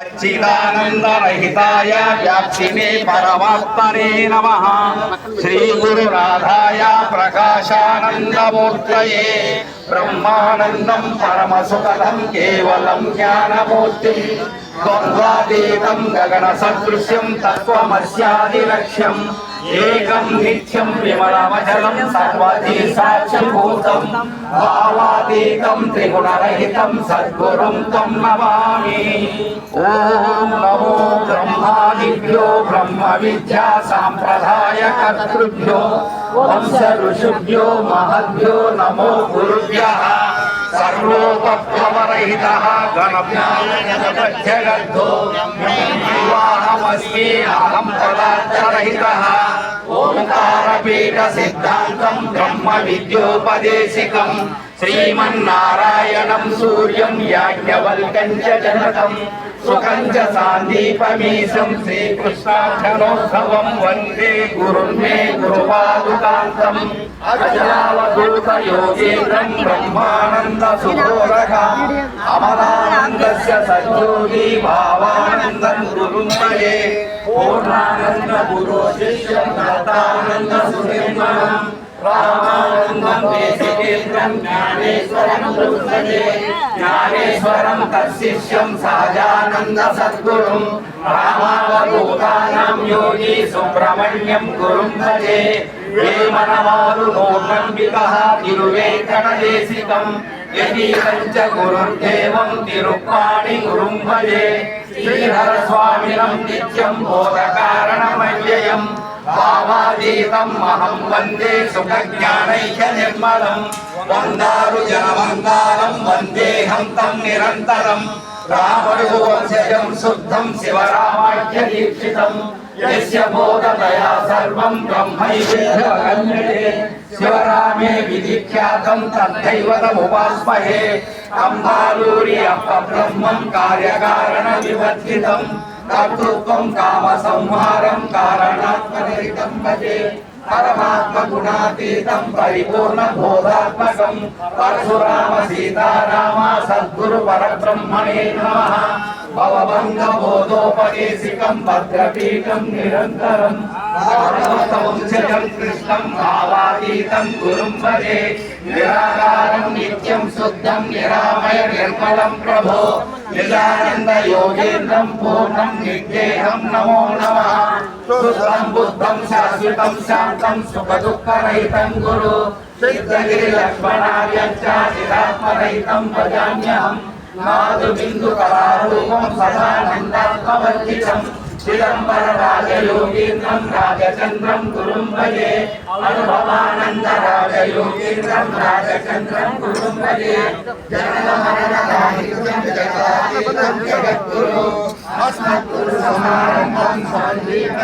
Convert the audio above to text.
సచ్చిదానందరహితాయ వ్యాప్తినే పరమాత్మనే నమ. శ్రీ గురునాథాయ ప్రకాశానందమూర్తయే. బ్రహ్మానందం పరమసుఖదం కేవలం జ్ఞానమూర్తి. ద్వంద్వాతీతం గగన సదృశ్యం తత్వమస్యాది లక్ష్యం ఏకం నిత్యం విమలమచలం సర్వధి సాక్షిభూతం భావాతీతం త్రిగుణరహితం సద్గురుం త్వం आदिभ्यो ब्रह्म विद्या सांप्रदाय कर्तृभ्यो वंश ऋषिभ्यो महद्यो नमो गुरुभ्यः सर्वोपभवरहितः गणज्ञानजगद्भ्यगद्धो विवाहमस्मि अहं पदार्थरहितः। ఓంకారపీఠ సిద్ధాంతం బ్రహ్మ విద్యోపదేశికం శ్రీమన్నారాయణం సూర్యం యాజ్ఞవల్కం జనకం. సుఖం చ సాందీపమీశం శ్రీకృష్ణాక్షరోత్సవం వందే గురుర్మే గురుపాదుకాంతం. అజలావధూత యోగేంద్రం బ్రహ్మానంద సుభోరగ అమలానందస్య సద్యోగి భావా గురుమయే పూర్ణానంద గురు శిష్యం దత్తానంద సునిర్మలం రామానందం దేశికేంద్రం జ్ఞానేశ్వరం గురుమయే జ్ఞానేశ్వరం తత్శిష్యం సహజానంద సద్గురుం. రామావధూతానాం యోగి సుబ్రహ్మణ్యం గురుం భజే వేమనవారు నోర్నంబిక తిరువేంకటదేశికం. యతీతం చ గురుర్దేవం తిరుప్పాణి గురుం భజే శ్రీధర స్వామినం నిత్యం బోధకారణమవ్యయం భావాతీతం అహం వందే సుఖజ్ఞానైక నిర్మలం వందారు జనమందారం వందేహం తం నిరంతరం రామడు వంశజం శుద్ధం శివరామాఖ్య దీక్షితం యస్య బోధతయా సర్వం బ్రహ్మైవేద్యతే శివరామే విధిఖ్యాతం తద్ధైవతముపాస్మహే కంభాలూరి అప్ప బ్రహ్మం కార్యకారణ వివర్జితం కర్తృత్వం కామ సంహారం కారణాత్మరహితం భజే పరమాత్మ గుణాతీతం పరిపూర్ణ బోధాత్మకం పరశురామ సీతారామ సద్గురు పరబ్రహ్మణే నమః భవబంధబోధోపదేశికం భద్రపీఠం నిరంతరం భాగవతవంశజం కృష్ణం భావాతీతం గురుం పదే నిరాకారం నిత్యం శుద్ధం నిరామయ నిర్మలం ప్రభో నిజానంద యోగేంద్రం పూర్ణం నిర్దేహం నమో నమ శుద్ధం బుద్ధం శాశ్వతం శాంతం సుఖ దుఃఖరహితం గురు సిద్ధగిరి లక్ష్మణార్యం చాత్మరహితం భజామ్యహం నాదు బిందు కళారూపం సదానందాత్మవర్జితం చిదంబర రాజయోగీంద్రం రాజచంద్రం గురుం అనుభవానంద రాజయోగీంద్రం రాజచంద్రం గురుం జనన మరణ రాహిత్యం జగదాతీతం జగద్గురు. అస్మద్గురు సమారంభం సంజీవన్